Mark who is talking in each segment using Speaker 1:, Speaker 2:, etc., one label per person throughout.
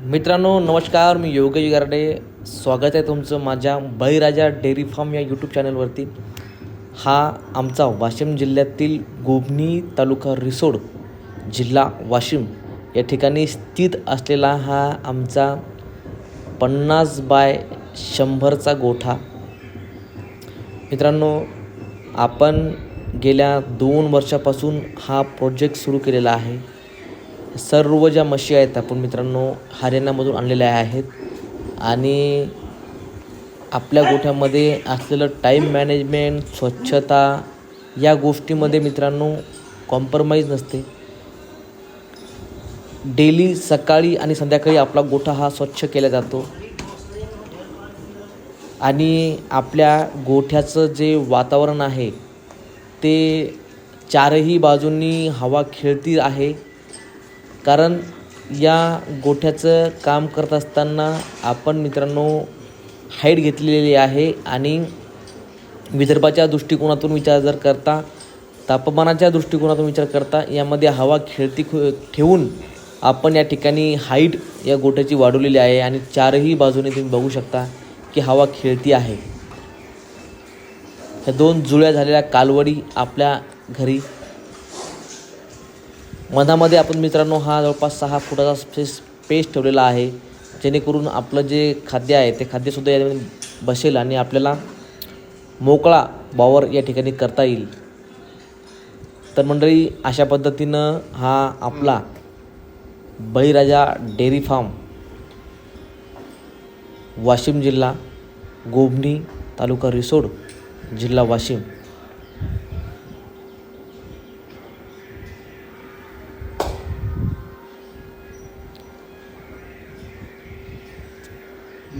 Speaker 1: मित्रांनो नमस्कार मी योगेश गारडे. स्वागत आहे तुमचं माझ्या बळीराजा डेअरी फार्म या यूट्यूब चॅनलवरती. हा आमचा वाशिम जिल्ह्यातील गोबनी तालुका रिसोड जिल्हा वाशिम या ठिकाणी स्थित असलेला हा आमचा पन्नास बाय शंभरचा गोठा. मित्रांनो आपण गेल्या दोन वर्षापासून हा प्रोजेक्ट सुरू केलेला आहे. सर्व ज्या म्हशी आहेत आपण मित्रांनो हरियाणामधून आणलेल्या आहेत. आणि आपल्या गोठ्यामध्ये असलेलं टाईम मॅनेजमेंट स्वच्छता या गोष्टीमध्ये मित्रांनो कॉम्प्रमाइज नसते. डेली सकाळी आणि संध्याकाळी आपला गोठा हा स्वच्छ केला जातो. आणि आपल्या गोठ्याचं जे वातावरण आहे ते चारही बाजूंनी हवा खेळती आहे. कारण या गोठ्याचं काम करत असताना आपण मित्रांनो हाईट घेतलेली आहे आणि विदर्भाच्या दृष्टिकोनातून विचार जर करता तापमानाच्या दृष्टिकोनातून विचार करता यामध्ये हवा खेळती ठेवून आपण या ठिकाणी हाईट या गोठ्याची वाढवलेली आहे आणि चारही बाजूने तुम्ही बघू शकता की हवा खेळती आहे. ह्या दोन जुळ्या झालेल्या कालवडी आपल्या घरी मधामध्ये आपण मित्रांनो हा जवळपास सहा फुटाचा स्पेस स्पेस ठेवलेला आहे. जेणेकरून आपलं जे खाद्य आहे ते खाद्यसुद्धा यामध्ये बसेल आणि आपल्याला मोकळा वावर या ठिकाणी करता येईल. तर मंडळी अशा पद्धतीनं हा आपला बळीराजा डेअरी फार्म वाशिम जिल्हा गोबनी तालुका रिसोड जिल्हा वाशिम.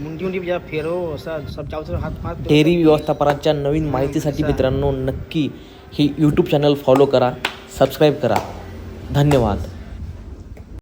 Speaker 2: मुंडी मुंडी जरा फेरो असा सब हात
Speaker 1: डेअरी व्यवस्थापनाच्या नवीन माहितीसाठी मित्रांनो नक्की ही यूट्यूब चॅनल फॉलो करा सबस्क्राईब करा. धन्यवाद.